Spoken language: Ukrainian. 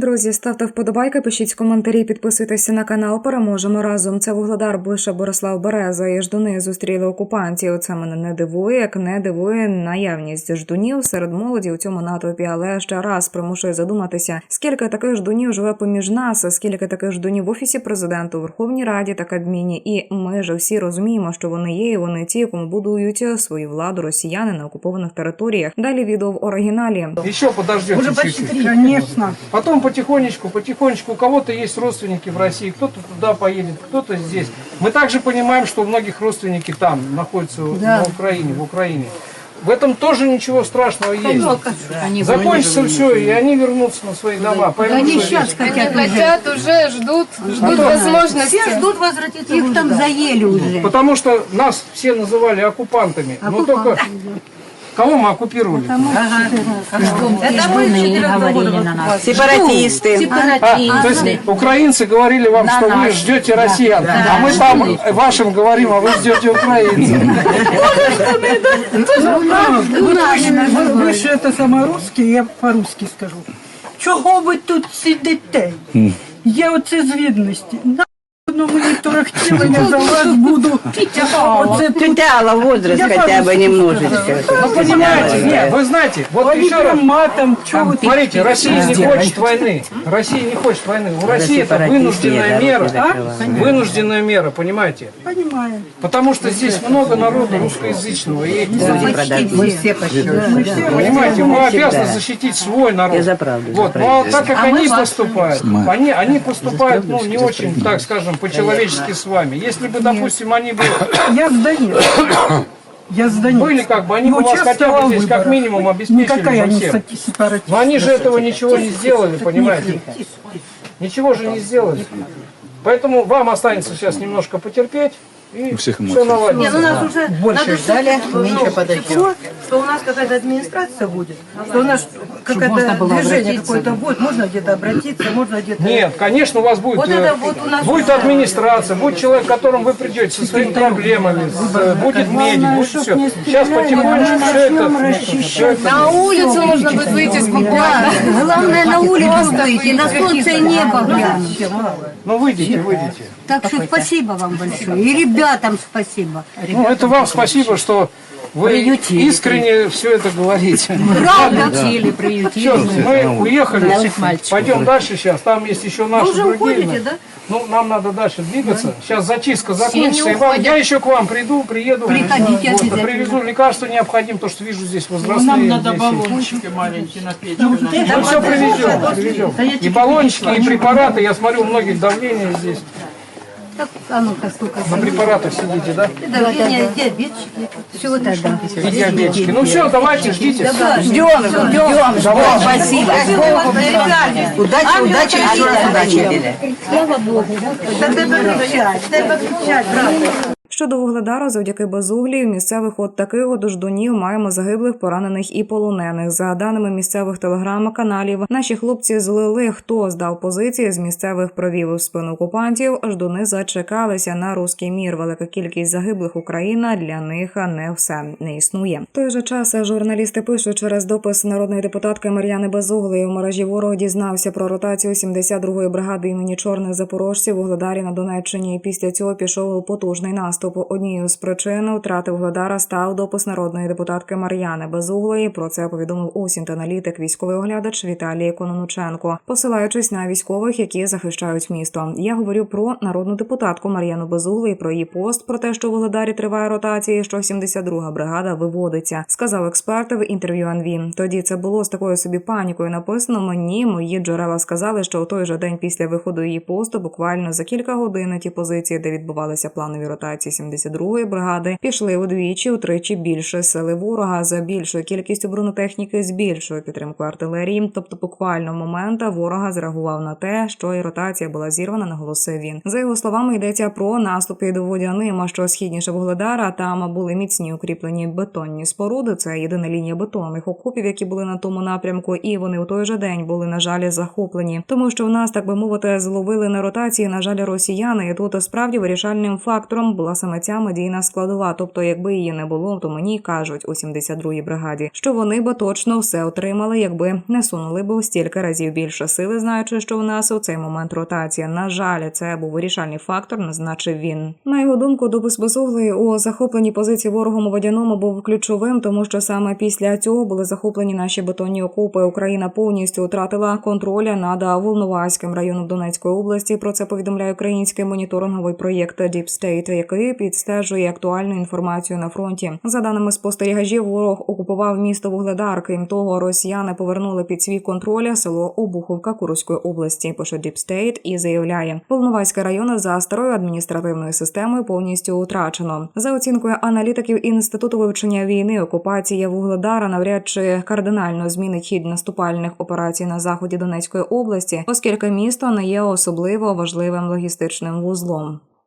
Друзі, ставте вподобайки, пишіть коментарі, підписуйтеся на канал. Переможемо разом. Це вугледар пише Борислав Береза. І ждуни зустріли окупантів. Це мене не дивує, як не дивує наявність ждунів серед молоді у цьому натовпі. Але ще раз примушує задуматися, скільки таких ждунів живе поміж нас, скільки таких ждунів в офісі президента, у Верховній Раді та Кабміні. І ми ж всі розуміємо, що вони є, і вони ті, кому будують свою владу росіяни на окупованих територіях. Далі відео в оригіналі. Еще подождете Уже чуть-чуть. почти три. Конечно. Потом потихонечку, потихонечку, у кого-то есть родственники в России, кто-то туда поедет, кто-то здесь. Мы также понимаем, что у многих родственники там находятся на Украине, в Украине. В этом тоже ничего страшного есть. Закончится все, и они вернутся на свои дома. поймут, Они сейчас хотят Они уже. хотят уже, ждут, ждут возможности. Все ждут возвратиться. Их там заели уже. Потому что нас все называли оккупантами. Но только кого мы оккупировали? Это мы говорили на нас. Сепаратисты. А, то есть украинцы говорили вам, что вы ждете россиян, а мы там вашим говорим, а вы ждете украинцев. Ви, ви ж це саме русські, я по-русски скажу. Чого ви тут сидите? Є оце звідності. Одно мені торохтіли, я за вас буду. Оце тут Тетяла возраст хотя бы немножечко. Ну, понимаете, нет, вы знаете, вот еще раз, прям матом. Тут? смотрите, Россия не хочет войны. Россия не хочет войны. У России это вынужденная мера. Вынужденная мера, понимаете? Понимаю. Потому что здесь много народа русскоязычного. И, Мы все почти. понимаете, мы обязаны защитить свой народ. Я за правду, за Вот, правду. но так как они поступают, они, они поступают, ну, не очень, так скажем, по-человечески с вами. Если бы, допустим, они бы Я Донецька. Я Донецька. были, как бы, они бы вас хотя бы здесь как минимум обеспечили Никакая бы всем. Но они же этого ничего не сделали, понимаете? Ничего же не сделали. Поэтому вам останется сейчас немножко потерпеть, и все наладится. Не, ну нас уже больше ждали, меньше подождем. Что у нас какая-то администрация будет, что у нас какое-то движение какое-то будет, можно где-то обратиться, можно где-то... Нет, конечно, у вас будет, Вот э, это вот у нас будет администрация, будет человек, к которому вы придете со своими проблемами, с- э, будет медик, будет все. Сейчас потихонечку все это, все это На улицу можно будет выйти спокойно. Главное на улицу выйти, на солнце и небо глянуть. Ну выйдите, выйдите. Так что спасибо вам большое. И ребятам спасибо. Ну это вам спасибо, что вы искренне все это говорите. Правда? Все, мы уехали, пойдем дальше сейчас, там есть еще наши уже другие. уходите, да? Ну, нам надо дальше двигаться. Сейчас зачистка закончится, и вам, я еще к вам приду, приеду. Приходите Вот, обязательно. привезу лекарства необходимые, то, что вижу здесь возрастные. Нам надо баллончики маленькие на печь. Мы все привезем, привезем. И баллончики, и препараты. Я смотрю, у многих давление здесь. Так, а ну-ка, сколько На препаратах сидите, да? Давление, диабетчики. Все тогда. И диабетчики. Ну все, давайте, ждите. Ждем, ждем. Спасибо. Удачи, удачи, еще раз удачи. Дай покричать, дай покричать, брат. Щодо вугледара, завдяки безуглі, місцевих от таких от ждунів маємо загиблих, поранених і полонених. За даними місцевих телеграм-каналів, наші хлопці злили, хто здав позиції з місцевих провів у спину окупантів. Ждуни зачекалися на руський мір. Велика кількість загиблих Україна для них не все не існує. В той же час журналісти пишуть через допис народної депутатки Мар'яни Безуглої у мережі ворог дізнався про ротацію 72-ї бригади імені чорних запорожців у Вугледарі на Донеччині. Після цього пішов потужний наступ. Однією з причин втрати Вугледара став допис народної депутатки Мар'яни Безуглої. Про це повідомив осінт аналітик військовий оглядач Віталій Кононученко, посилаючись на військових, які захищають місто. Я говорю про народну депутатку Мар'яну Безуглу про її пост про те, що у Вугледарі триває ротація, що 72-га бригада виводиться, сказав експерт в інтерв'ю АНВІ. Тоді це було з такою собі панікою написано. Мені мої джерела сказали, що у той же день після виходу її посту, буквально за кілька годин, ті позиції, де відбувалися планові ротації 72-ї бригади, пішли удвічі, утричі більше сили ворога за більшою кількістю бронетехніки, з більшою підтримкою артилерії. Тобто, буквально момента ворога зреагував на те, що і ротація була зірвана, наголосив він. За його словами, йдеться про наступ під водяним, а що східніше Вугледара, там були міцні укріплені бетонні споруди. Це єдина лінія бетонних окопів, які були на тому напрямку, і вони у той же день були, на жаль, захоплені, тому що в нас, так би мовити, зловили на ротації, на жаль, росіяни. І тут справді вирішальним фактором була саме саме ця медійна складова. Тобто, якби її не було, то мені кажуть у 72-й бригаді, що вони би точно все отримали, якби не сунули б у стільки разів більше сили, знаючи, що в нас у цей момент ротація. На жаль, це був вирішальний фактор, назначив він. На його думку, допис безуглої у захопленні позиції ворогом у водяному був ключовим, тому що саме після цього були захоплені наші бетонні окопи. Україна повністю втратила контроля над Волноваським районом Донецької області. Про це повідомляє український моніторинговий проєкт Deep State, який підстежує актуальну інформацію на фронті. За даними спостерігачів, ворог окупував місто Вугледар. Крім того, росіяни повернули під свій контроль село Обуховка Курської області. Пише State і заявляє, Волноваський район за старою адміністративною системою повністю втрачено. За оцінкою аналітиків інституту вивчення війни, окупація Вугледара навряд чи кардинально змінить хід наступальних операцій на заході Донецької області, оскільки місто не є особливо важливим логістичним вузлом.